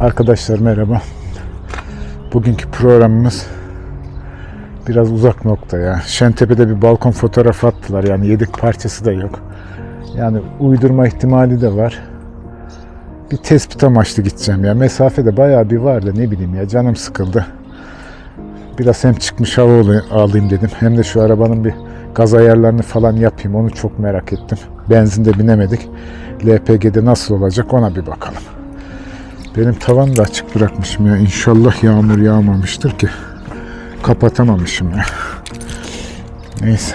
Arkadaşlar merhaba. Bugünkü programımız biraz uzak nokta ya. Şentepe'de bir balkon fotoğrafı attılar. Yani yedek parçası da yok. Yani uydurma ihtimali de var. Bir tespit amaçlı gideceğim ya. Mesafe de bayağı bir var da ne bileyim ya canım sıkıldı. Biraz hem çıkmış hava alayım dedim. Hem de şu arabanın bir gaz ayarlarını falan yapayım. Onu çok merak ettim. Benzinde binemedik. LPG'de nasıl olacak ona bir bakalım. Benim tavanı da açık bırakmışım ya. İnşallah yağmur yağmamıştır ki. Kapatamamışım ya. Neyse.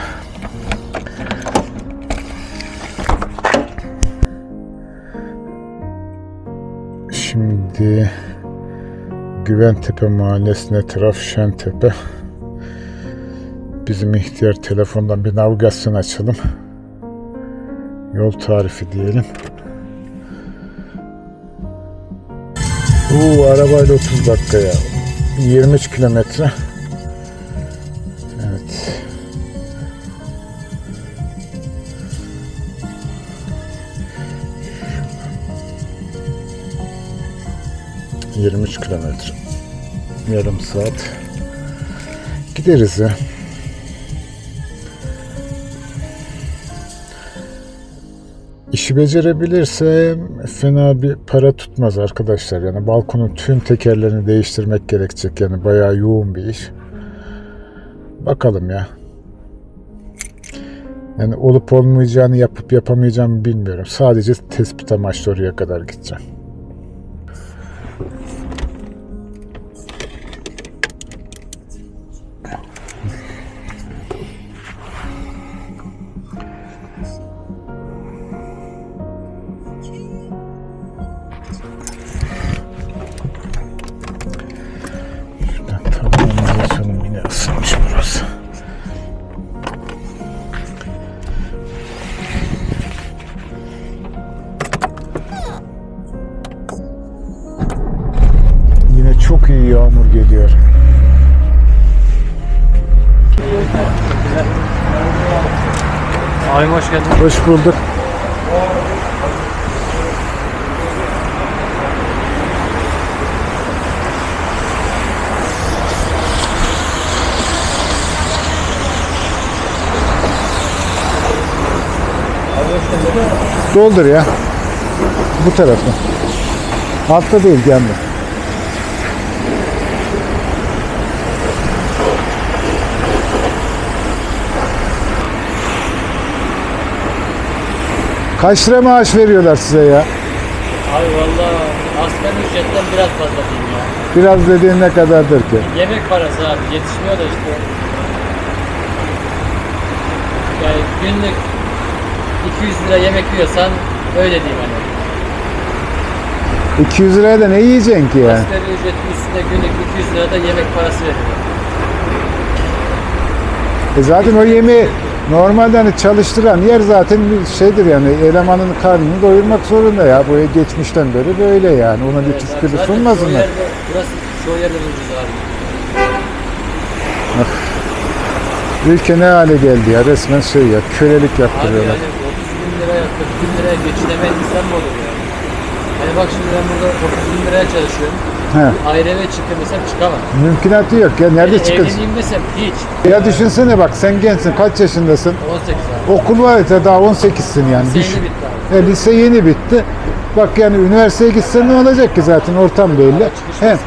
Şimdi Güventepe Mahallesi'ne taraf Şentepe. Bizim ihtiyar telefondan bir navigasyon açalım. Yol tarifi diyelim. Oo arabayla 30 dakika ya. 23 kilometre. Evet. ...23 kilometre. Yarım saat. Gideriz ya. İşi becerebilirse fena bir para tutmaz arkadaşlar. Yani balkonun tüm tekerlerini değiştirmek gerekecek. Yani bayağı yoğun bir iş. Bakalım ya. Yani olup olmayacağını yapıp yapamayacağımı bilmiyorum. Sadece tespit amaçlı oraya kadar gideceğim. Hoş geldin. Hoş bulduk. Doldur ya. Bu tarafta. Altta değil gelme. Kaç lira maaş veriyorlar size ya? Abi valla asgari ücretten biraz fazla diyeyim ya. Biraz dediğin ne kadardır ki? Yemek parası abi yetişmiyor da işte. Yani günlük 200 lira yemek yiyorsan öyle diyeyim hani. 200 liraya da ne yiyeceksin ki yani? Asgari ücretin üstüne günlük 200 lira da yemek parası veriyor. E zaten o yemeği normalde hani çalıştıran yer zaten bir şeydir yani elemanın karnını doyurmak zorunda ya. Bu geçmişten beri böyle yani. Ona bir tüskürü zaten çoğu sunmasınlar. yerde, burası çoğu yerde ucuz abi. Ülke ne hale geldi ya resmen şey ya kölelik Abi yaptırıyorlar. yani 30 bin liraya 40 bin liraya geçinemeyen insan mı olur ya? Yani bak şimdi ben burada 30 bin liraya çalışıyorum. He, Ayrı eve desem çıkamam. mümkünatı yok ya nerede Yani çıkıyorsun? Evleneyim desem hiç. Ya düşünsene bak sen gençsin kaç yaşındasın? 18 abi. Okul var ya daha 18'sin yani. Lise Düşün. yeni bitti abi. E, lise yeni bitti. Bak yani üniversiteye gitsen ne olacak ki zaten ortam belli. He.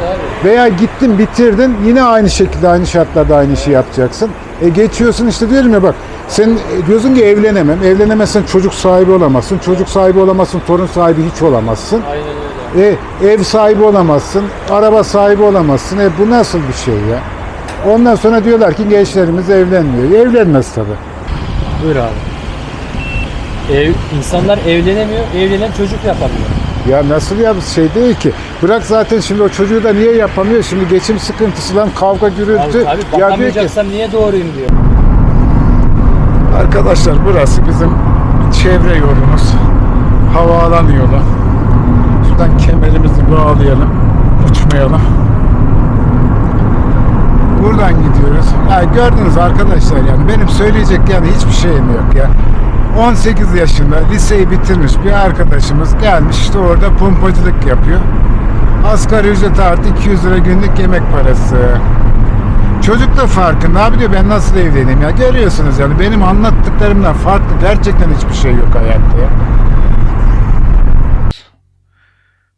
Veya gittin bitirdin yine aynı şekilde aynı şartlarda aynı işi yapacaksın. E geçiyorsun işte diyorum ya bak sen e, diyorsun ki evlenemem. Evlenemezsen çocuk sahibi olamazsın. Çocuk sahibi olamazsın. Torun sahibi hiç olamazsın. Aynen. E, ev sahibi olamazsın. Araba sahibi olamazsın. E bu nasıl bir şey ya? Ondan sonra diyorlar ki gençlerimiz evlenmiyor. Evlenmez tabii. Buyur abi. Ev, insanlar evlenemiyor, evlenen çocuk yapamıyor. Ya nasıl ya şey değil ki. Bırak zaten şimdi o çocuğu da niye yapamıyor? Şimdi geçim sıkıntısı lan kavga gürültü. Abi, abi ya diyor ki, bakamayacaksam niye doğruyum diyor. Arkadaşlar burası bizim çevre yolumuz. Havaalanı yolu. Şuradan kemerimizi bağlayalım. Uçmayalım. Buradan gidiyoruz. Ya gördünüz arkadaşlar yani benim söyleyecek yani hiçbir şeyim yok ya. 18 yaşında liseyi bitirmiş bir arkadaşımız gelmiş işte orada pompacılık yapıyor. Asgari ücret artı 200 lira günlük yemek parası. Çocuk da farkında abi diyor ben nasıl evleneyim ya görüyorsunuz yani benim anlattıklarımdan farklı gerçekten hiçbir şey yok hayatta ya.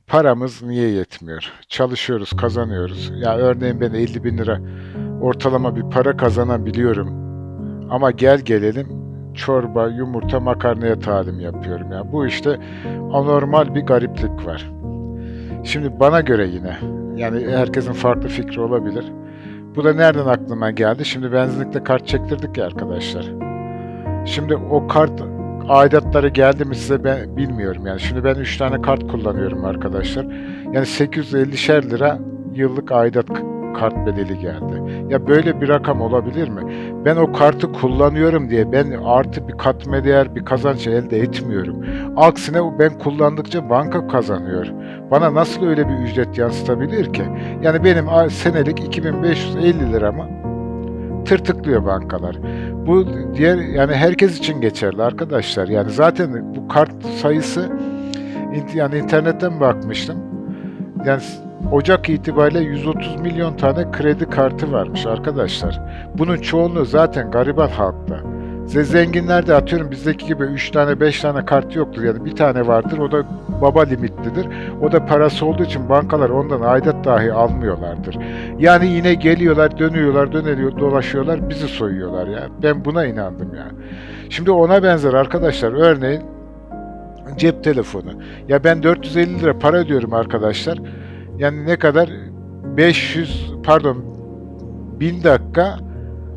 Paramız niye yetmiyor? Çalışıyoruz, kazanıyoruz. Ya örneğin ben 50 bin lira ortalama bir para kazanabiliyorum. Ama gel gelelim çorba, yumurta, makarnaya talim yapıyorum ya. Bu işte anormal bir gariplik var. Şimdi bana göre yine yani herkesin farklı fikri olabilir. Bu da nereden aklıma geldi? Şimdi benzinlikte kart çektirdik ya arkadaşlar. Şimdi o kart aidatları geldi mi size ben bilmiyorum yani. Şimdi ben 3 tane kart kullanıyorum arkadaşlar. Yani 850'şer lira yıllık aidat kart bedeli geldi. Ya böyle bir rakam olabilir mi? Ben o kartı kullanıyorum diye ben artı bir katma değer bir kazanç elde etmiyorum. Aksine ben kullandıkça banka kazanıyor. Bana nasıl öyle bir ücret yansıtabilir ki? Yani benim senelik 2550 liramı tırtıklıyor bankalar. Bu diğer yani herkes için geçerli arkadaşlar. Yani zaten bu kart sayısı yani internetten bakmıştım. Yani Ocak itibariyle 130 milyon tane kredi kartı varmış arkadaşlar. Bunun çoğunluğu zaten gariban halkta. Size zenginlerde atıyorum bizdeki gibi 3 tane 5 tane kart yoktur yani bir tane vardır o da baba limitlidir. O da parası olduğu için bankalar ondan aidat dahi almıyorlardır. Yani yine geliyorlar, dönüyorlar, dönüyor, dolaşıyorlar, bizi soyuyorlar ya. Ben buna inandım ya. Şimdi ona benzer arkadaşlar örneğin cep telefonu. Ya ben 450 lira para ödüyorum arkadaşlar. Yani ne kadar? 500 pardon 1000 dakika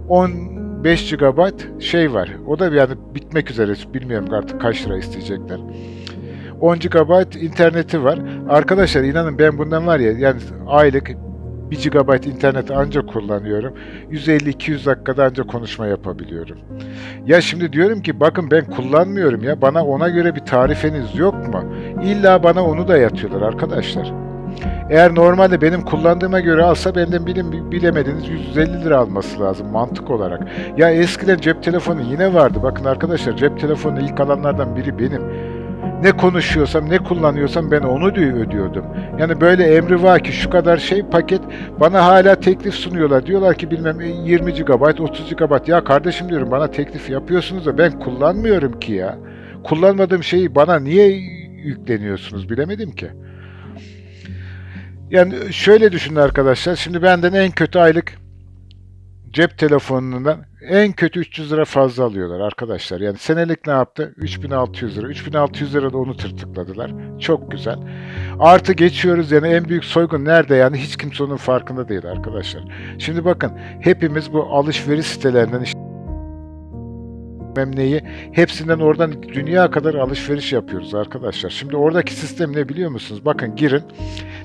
15 GB şey var. O da yani bitmek üzere. Bilmiyorum artık kaç lira isteyecekler. 10 GB interneti var. Arkadaşlar inanın ben bundan var ya yani aylık 1 GB internet ancak kullanıyorum. 150-200 dakikada ancak konuşma yapabiliyorum. Ya şimdi diyorum ki bakın ben kullanmıyorum ya. Bana ona göre bir tarifeniz yok mu? İlla bana onu da yatıyorlar arkadaşlar. Eğer normalde benim kullandığıma göre alsa benden bilim, bilemediniz 150 lira alması lazım mantık olarak. Ya eskiden cep telefonu yine vardı. Bakın arkadaşlar cep telefonu ilk alanlardan biri benim. Ne konuşuyorsam, ne kullanıyorsam ben onu ödüyordum. Yani böyle emri var ki şu kadar şey paket bana hala teklif sunuyorlar. Diyorlar ki bilmem 20 GB, 30 GB. Ya kardeşim diyorum bana teklif yapıyorsunuz da ben kullanmıyorum ki ya. Kullanmadığım şeyi bana niye yükleniyorsunuz bilemedim ki. Yani şöyle düşünün arkadaşlar. Şimdi benden en kötü aylık cep telefonundan en kötü 300 lira fazla alıyorlar arkadaşlar. Yani senelik ne yaptı? 3600 lira. 3600 lira da onu tırtıkladılar. Çok güzel. Artı geçiyoruz yani en büyük soygun nerede yani hiç kimse onun farkında değil arkadaşlar. Şimdi bakın hepimiz bu alışveriş sitelerinden işte neyi hepsinden oradan dünya kadar alışveriş yapıyoruz arkadaşlar. Şimdi oradaki sistem ne biliyor musunuz? Bakın girin.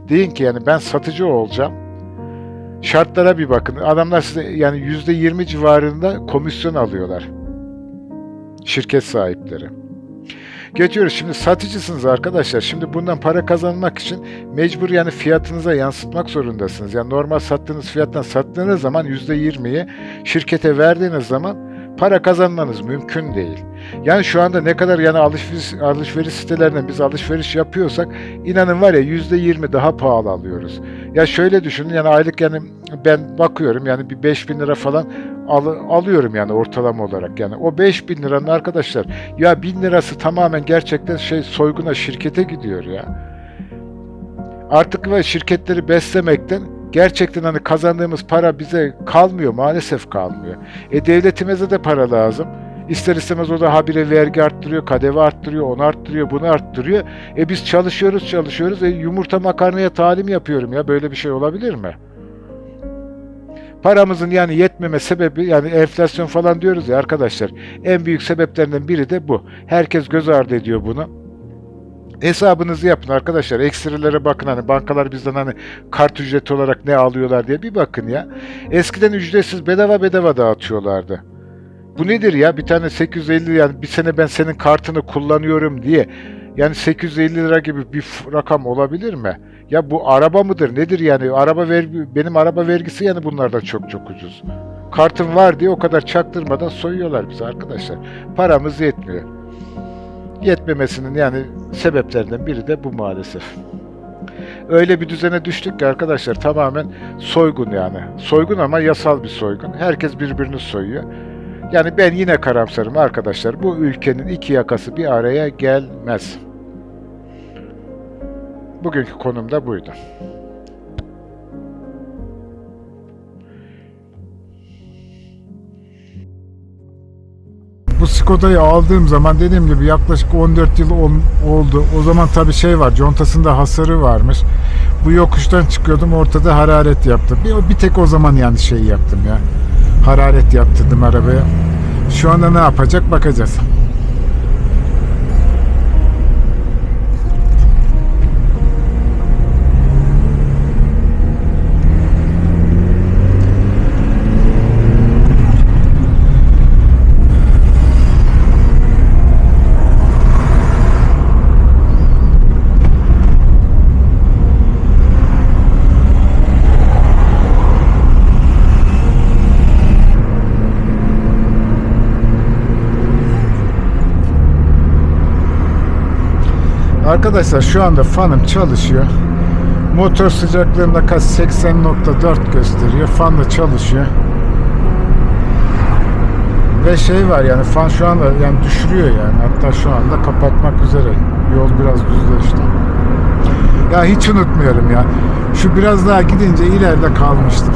Deyin ki yani ben satıcı olacağım. Şartlara bir bakın. Adamlar size yani %20 civarında komisyon alıyorlar. Şirket sahipleri. Geçiyoruz. Şimdi satıcısınız arkadaşlar. Şimdi bundan para kazanmak için mecbur yani fiyatınıza yansıtmak zorundasınız. Yani normal sattığınız fiyattan sattığınız zaman %20'yi şirkete verdiğiniz zaman para kazanmanız mümkün değil. Yani şu anda ne kadar yani alışveriş, alışveriş sitelerinden biz alışveriş yapıyorsak inanın var ya %20 daha pahalı alıyoruz. Ya şöyle düşünün yani aylık yani ben bakıyorum yani bir 5000 lira falan al, alıyorum yani ortalama olarak yani o 5000 liranın arkadaşlar ya 1000 lirası tamamen gerçekten şey soyguna şirkete gidiyor ya. Artık ve şirketleri beslemekten gerçekten hani kazandığımız para bize kalmıyor maalesef kalmıyor. E devletimize de para lazım. İster istemez o da habire vergi arttırıyor, KDV arttırıyor, onu arttırıyor, bunu arttırıyor. E biz çalışıyoruz çalışıyoruz. E yumurta makarnaya talim yapıyorum ya. Böyle bir şey olabilir mi? Paramızın yani yetmeme sebebi yani enflasyon falan diyoruz ya arkadaşlar. En büyük sebeplerinden biri de bu. Herkes göz ardı ediyor bunu. Hesabınızı yapın arkadaşlar. Ekstrilere bakın hani bankalar bizden hani kart ücreti olarak ne alıyorlar diye bir bakın ya. Eskiden ücretsiz bedava bedava dağıtıyorlardı. Bu nedir ya? Bir tane 850 yani bir sene ben senin kartını kullanıyorum diye yani 850 lira gibi bir rakam olabilir mi? Ya bu araba mıdır? Nedir yani? Araba vergi benim araba vergisi yani bunlardan çok çok ucuz. Kartım var diye o kadar çaktırmadan soyuyorlar bizi arkadaşlar. Paramız yetmiyor. Yetmemesinin yani sebeplerinden biri de bu maalesef. Öyle bir düzene düştük ki arkadaşlar tamamen soygun yani. Soygun ama yasal bir soygun. Herkes birbirini soyuyor. Yani ben yine karamsarım arkadaşlar. Bu ülkenin iki yakası bir araya gelmez. Bugünkü konum da buydu. Bu Skoda'yı aldığım zaman dediğim gibi yaklaşık 14 yıl ol- oldu. O zaman tabii şey var, contasında hasarı varmış. Bu yokuştan çıkıyordum, ortada hararet yaptı. Bir, bir tek o zaman yani şey yaptım ya. Hararet yaptırdım arabaya. Şu anda ne yapacak bakacağız. Arkadaşlar şu anda fanım çalışıyor. Motor sıcaklığında kaç 80.4 gösteriyor. Fan da çalışıyor. Ve şey var yani fan şu anda yani düşürüyor yani. Hatta şu anda kapatmak üzere. Yol biraz düzleşti. Ya hiç unutmuyorum ya. Şu biraz daha gidince ileride kalmıştım.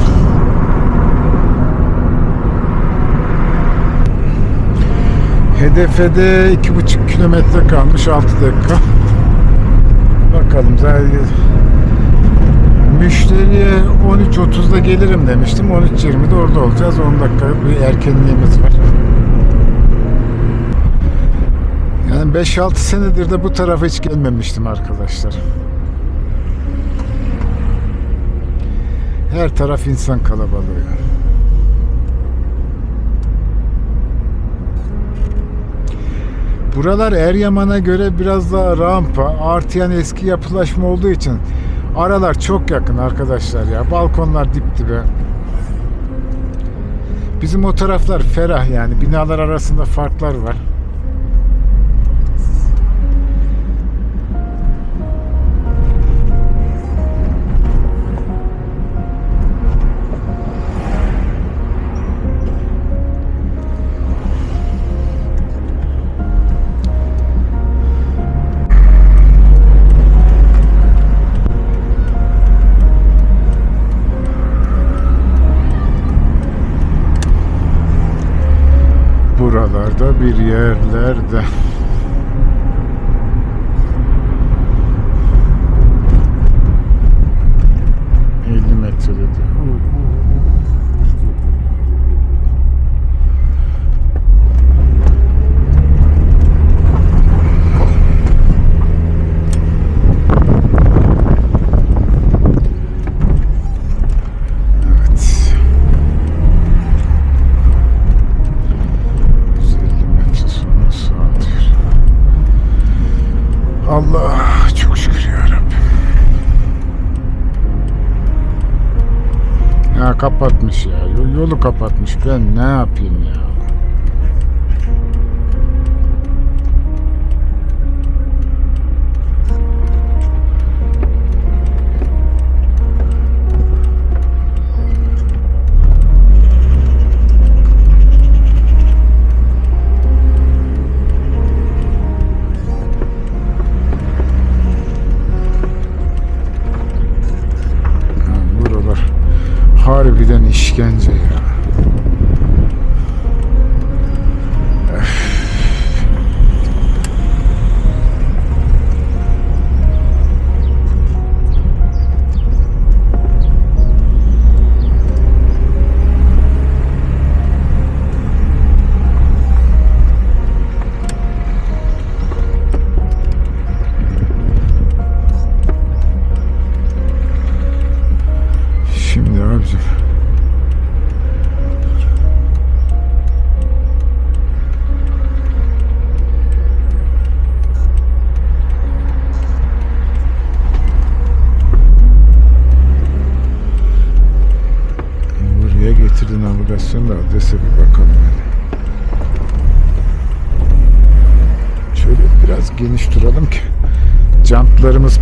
Hedefe de iki buçuk kilometre kalmış 6 dakika. Bakalım zaten müşteriye 13.30'da gelirim demiştim. 13.20'de orada olacağız. 10 dakika bir erkenliğimiz var. Yani 5-6 senedir de bu tarafa hiç gelmemiştim arkadaşlar. Her taraf insan kalabalığı. Buralar Eryaman'a göre biraz daha rampa, artı yani eski yapılaşma olduğu için aralar çok yakın arkadaşlar ya. Balkonlar dip dibe. Bizim o taraflar ferah yani. Binalar arasında farklar var. Buralarda bir yerlerde. ...50 metre dedi. Evet. 150 metre sonra sağa diyor. Allah çok şükür ya Rabbim. Ya kapatmış ya. Yol- Yolu kapatmış. Ben ne yapayım ya?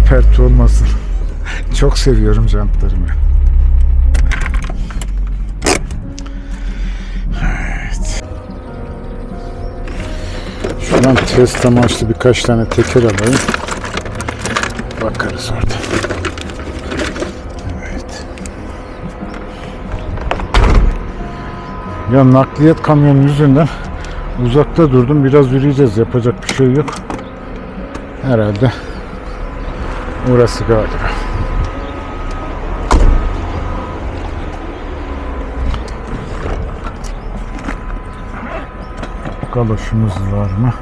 Pert olmasın. Çok seviyorum jantlarımı. Evet. Şuradan test amaçlı birkaç tane teker alayım. Bakarız orada. Evet. Ya nakliyat kamyonu yüzünden uzakta durdum. Biraz yürüyeceğiz. Yapacak bir şey yok. Herhalde orası galiba. Galoşumuz var mı?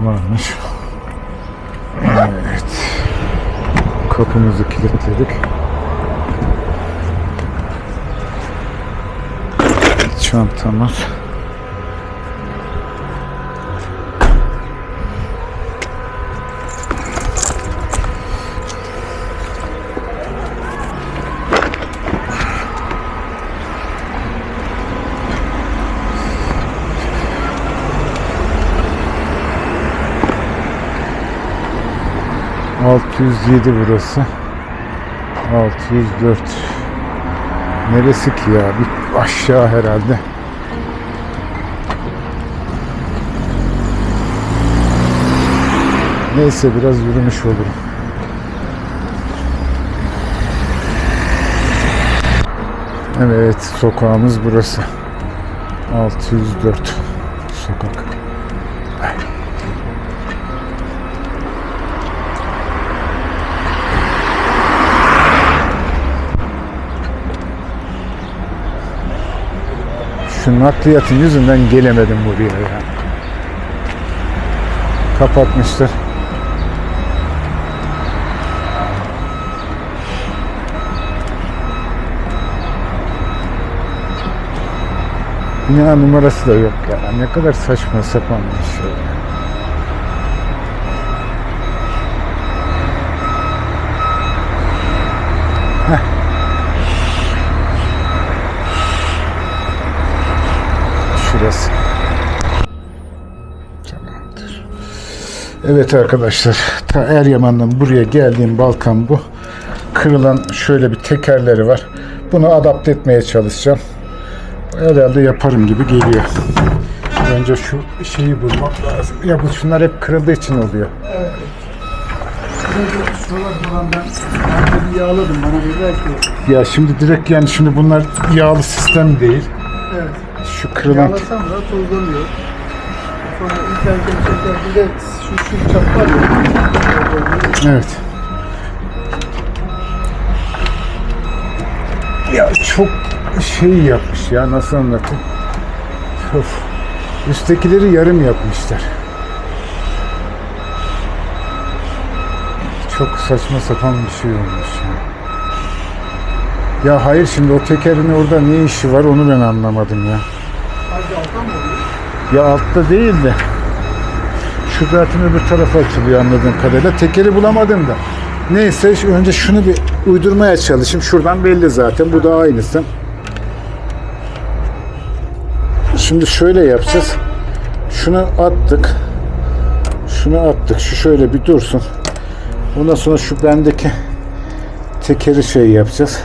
Varmış. Evet. Kapımızı kilitledik. Çantamız. ...607 burası. 604. Neresi ki ya? Bir aşağı herhalde. Neyse biraz yürümüş olurum. Evet sokağımız burası. 604 sokak. Şu nakliyatın yüzünden gelemedim buraya ya. Kapatmışlar. Bina numarası da yok ya. Ne kadar saçma sapan bir şey. ya. Heh. Şurası. Tamamdır. Evet arkadaşlar. Ta Eryaman'dan buraya geldiğim Balkan bu. Kırılan şöyle bir tekerleri var. Bunu adapte etmeye çalışacağım. Herhalde yaparım gibi geliyor. Önce şu şeyi bulmak lazım. Ya bu şunlar hep kırıldığı için oluyor. Yağladım bana dediler ki Ya şimdi direkt yani şimdi bunlar yağlı sistem değil. evet Şu kırılan yağlasam da tozlanıyor. Sonra internetten çeker bir de şu şu çap var ya. Evet. Ya çok şey yapmış ya nasıl anlatayım? Of. Üsttekileri yarım yapmışlar. Çok saçma sapan bir şey olmuş ya. Ya hayır şimdi o tekerin orada ne işi var onu ben anlamadım ya. Ya altta değil de şu zaten öbür tarafa açılıyor anladığım kadarıyla. Tekeri bulamadım da. Neyse önce şunu bir uydurmaya çalışayım. Şuradan belli zaten. Bu da aynısı. Şimdi şöyle yapacağız. Şunu attık. Şunu attık. Şu şöyle bir dursun. Ondan sonra şu bendeki tekeri şey yapacağız.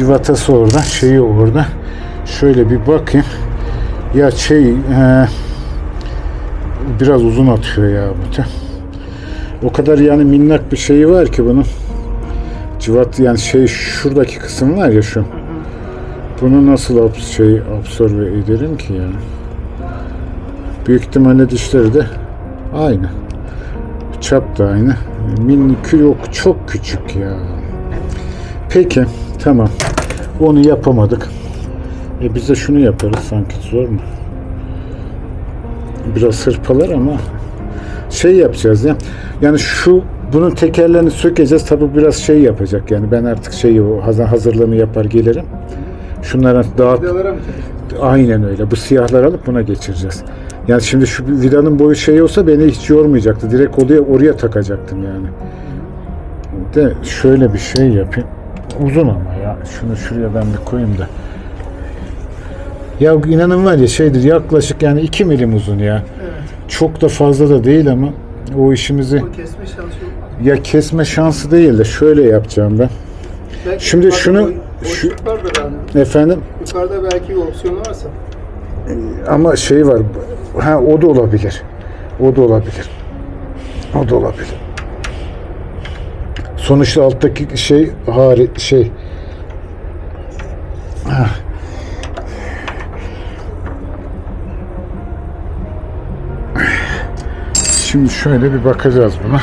Civatası orada. Şeyi orada. Şöyle bir bakayım. Ya şey e, biraz uzun atıyor ya da. O kadar yani minnak bir şeyi var ki bunun. Civat yani şey şuradaki kısım var ya şu. Bunu nasıl şey absorbe ederim ki yani. Büyük ihtimalle dişleri de aynı. Çap da aynı. Minik yok çok küçük ya. Peki tamam. Onu yapamadık. E biz de şunu yaparız sanki zor mu? Biraz hırpalar ama şey yapacağız ya. Yani şu bunun tekerlerini sökeceğiz. Tabi biraz şey yapacak yani ben artık şeyi o hazır- hazırlığını yapar gelirim. Şunlara dağıt aynen öyle. Bu siyahları alıp buna geçireceğiz. Yani şimdi şu vidanın boyu şey olsa beni hiç yormayacaktı. Direkt oraya oraya takacaktım yani. De şöyle bir şey yapayım. Uzun ama ya. Şunu şuraya ben bir koyayım da. Ya inanın var ya şeydir yaklaşık yani 2 milim uzun ya. Evet. Çok da fazla da değil ama o işimizi O kesme. Ya kesme şansı değil de şöyle yapacağım ben. Belki Şimdi şunu- boy- şu- yani. Efendim Yukarıda belki bir opsiyon varsa. ama şey var. Ha o da olabilir. O da olabilir. O da olabilir. Sonuçta alttaki şey hari şey. Şimdi şöyle bir bakacağız buna.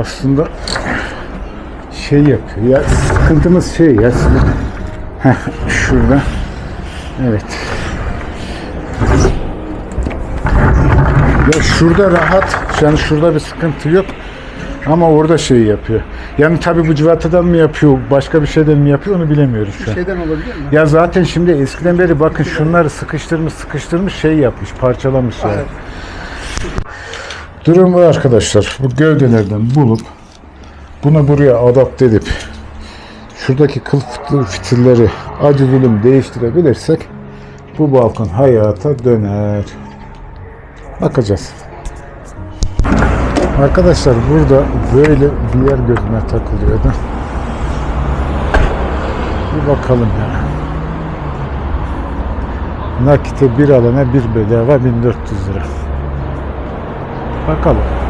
Aslında şey yapıyor. Ya sıkıntımız şey ya. Heh, şurada. Evet. Ya şurada rahat. Yani şurada bir sıkıntı yok. Ama orada şey yapıyor. Yani tabii bu civatadan mı yapıyor, başka bir şeyden mi yapıyor onu bilemiyoruz şu an. Şeyden olabilir mi? Ya zaten şimdi eskiden beri bakın şunları sıkıştırmış sıkıştırmış şey yapmış, parçalamış yani. Evet. Durum bu arkadaşlar. Bu gövdelerden bulup bunu buraya adapte edip şuradaki kıl fitilleri acı zulüm değiştirebilirsek bu balkon hayata döner. Bakacağız. Arkadaşlar burada böyle bir yer gözüme takılıyordu. Bir bakalım ya. Nakite bir alana bir bedava 1400 lira. Bakalım.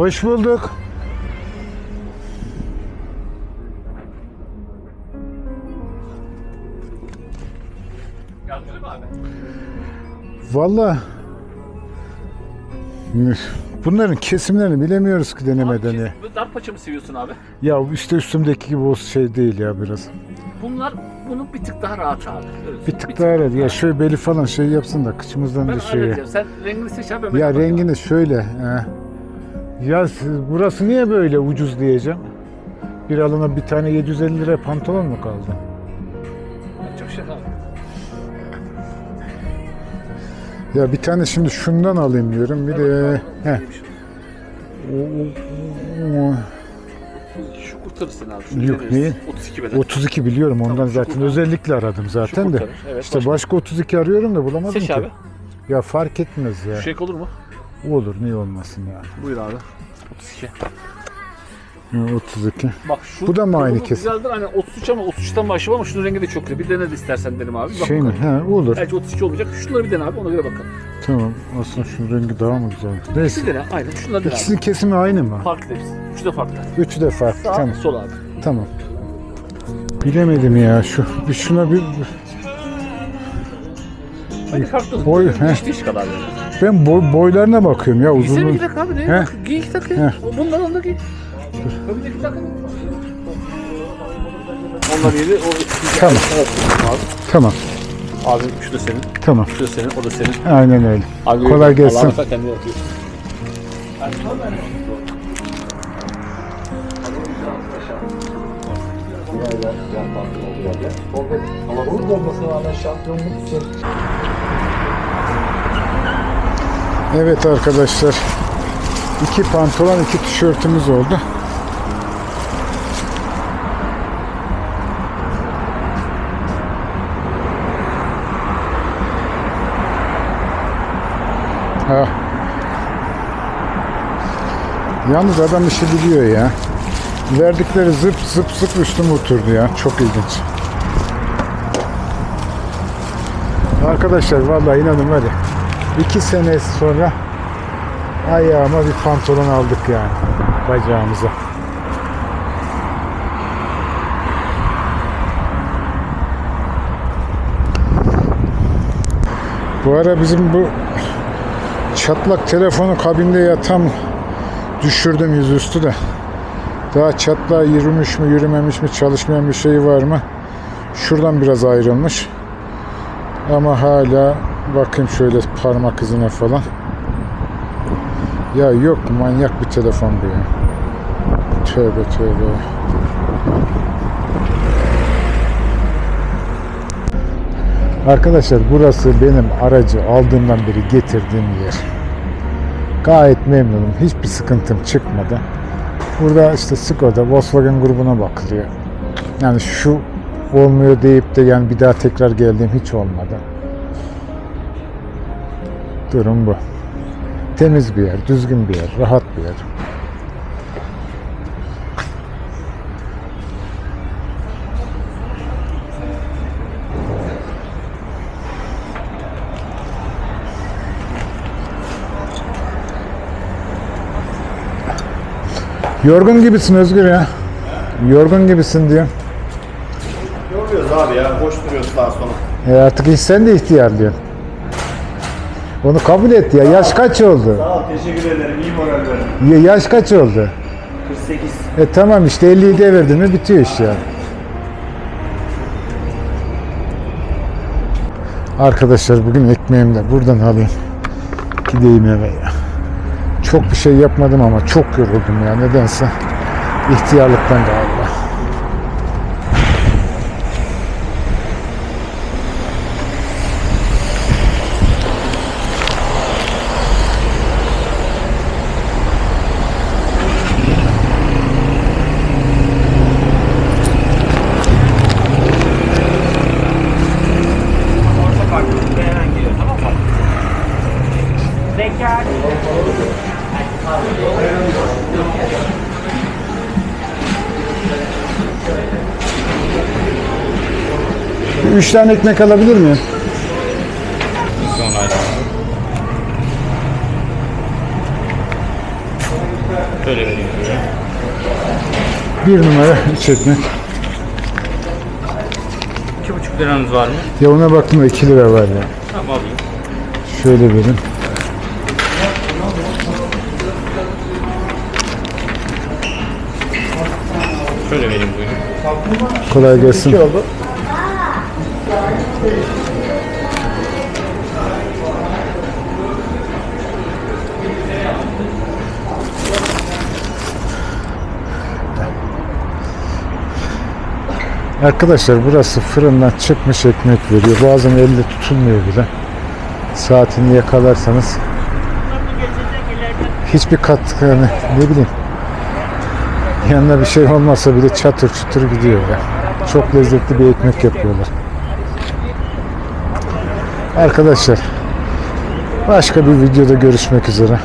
Hoş bulduk. Valla bunların kesimlerini bilemiyoruz ki denemeden ya. Bu dar paça mı seviyorsun abi? Ya işte üstümdeki gibi o şey değil ya biraz. Bunlar bunun bir tık daha rahat abi. Öyle Bir tık daha aradı. Ya şöyle beli falan şey yapsın da kıçımızdan Ben da şey. halledeceğim. Sen rengini seç abi. ben Ya rengini şöyle. he. Ya siz- burası niye böyle ucuz diyeceğim? Bir alana bir tane 750 lira pantolon mu kaldı? Çok abi. Ya bir tane şimdi şundan alayım diyorum. Bir de o- Şu kurtarır seni abi. Yok, neyi? 32 beden. 32 biliyorum ondan Tamam, şu zaten kurtar. özellikle aradım zaten de. kurtarır, evet, işte başka? başka 32 arıyorum da bulamadım Seç ki. abi. Ya fark etmez ya. Şu şey olur mu? Olur niye olmasın ya. Buyur abi. 32. Ya, 32. Bak şu Bu da mı aynı kesim? Güzeldir hani 33 ama 33'ten başlıyor ama şunun rengi de çok güzel. Bir dene de istersen dedim abi. Bak Şey mi? bakalım. He olur. Belki 32 olmayacak. Şunları bir dene abi ona göre bakalım. Tamam. Aslında şu rengi daha mı güzel? Neyse. İkisi dene aynen. Şunları dene abi. İkisinin kesimi aynı mı? Farklı hepsi. Üçü de farklı. Üçü de farklı. Sağ, Tamam. sol abi. Tamam. Bilemedim ya şu. Bir şuna bir Aynı farklı. Boy, Boy, he. diş diş kadar böyle. Ben boy, boylarına bakıyorum ya Giysene uzunluğu. iki dakika abi ne? He. Giy iki dakika. ya. He. Bundan onu da giy. Tabii iki dakika. Onlar yedi. O Tamam. Abi. Tamam. Abi şu da senin. Tamam. Şu da senin. O da senin. Aynen öyle. Abi, Kolay gelsin. Allah'a emanet kendine yapıyor. Evet arkadaşlar. iki pantolon, iki tişörtümüz oldu. Ha. Yalnız adam işi biliyor ya. verdikleri zıp zıp zıp üstüme oturdu ya. Çok ilginç. Arkadaşlar vallahi inanın var ya. İki sene sonra ayağıma bir pantolon aldık yani. Bacağımıza. Bu ara bizim bu çatlak telefonu kabinde yatan düşürdüm yüzüstü de. Daha çatlağa yürümüş mü yürümemiş mi çalışmayan bir şey var mı? Şuradan biraz ayrılmış. Ama hala bakayım şöyle parmak izine falan. Ya yok manyak bir telefon bu ya. Tövbe tövbe. Arkadaşlar burası benim aracı aldığımdan beri getirdiğim yer. Gayet memnunum. Hiçbir sıkıntım çıkmadı. Burada işte Skoda, Volkswagen grubuna bakılıyor. Yani şu olmuyor deyip de yani bir daha tekrar geldiğim hiç olmadı. Durum bu. Temiz bir yer, düzgün bir yer, rahat bir yer. Yorgun gibisin Özgür ya. Yorgun gibisin diyor. Yoruluyoruz abi ya. Boş duruyoruz daha sonra. E artık sen de ihtiyarlıyorsun. Onu kabul et ya. Yaş kaç oldu? Sağ ol. Teşekkür ederim. İyi moral verdin. Ya yaş kaç oldu? 48. E tamam işte 50'yi devirdin mi bitiyor iş yani. Arkadaşlar bugün ekmeğimi de buradan alayım. Gideyim eve ya. Çok bir şey yapmadım ama çok yoruldum ya nedense. İhtiyarlıktan galiba. Üç tane ekmek alabilir miyim? Vereyim size. Bir numara üç ekmek. İki buçuk liranız var mı? Ya ona baktım da 2 lira var ya. Tamam alayım. Şöyle verin. Şöyle vereyim buyurun. Kolay gelsin. oldu. Arkadaşlar burası fırından çıkmış ekmek veriyor. Bazen elde tutulmuyor bile. Saatini yakalarsanız hiçbir katkı hani ne bileyim yanına bir şey olmasa bile çatır çutur gidiyor ya. Çok lezzetli bir ekmek yapıyorlar. Arkadaşlar başka bir videoda görüşmek üzere.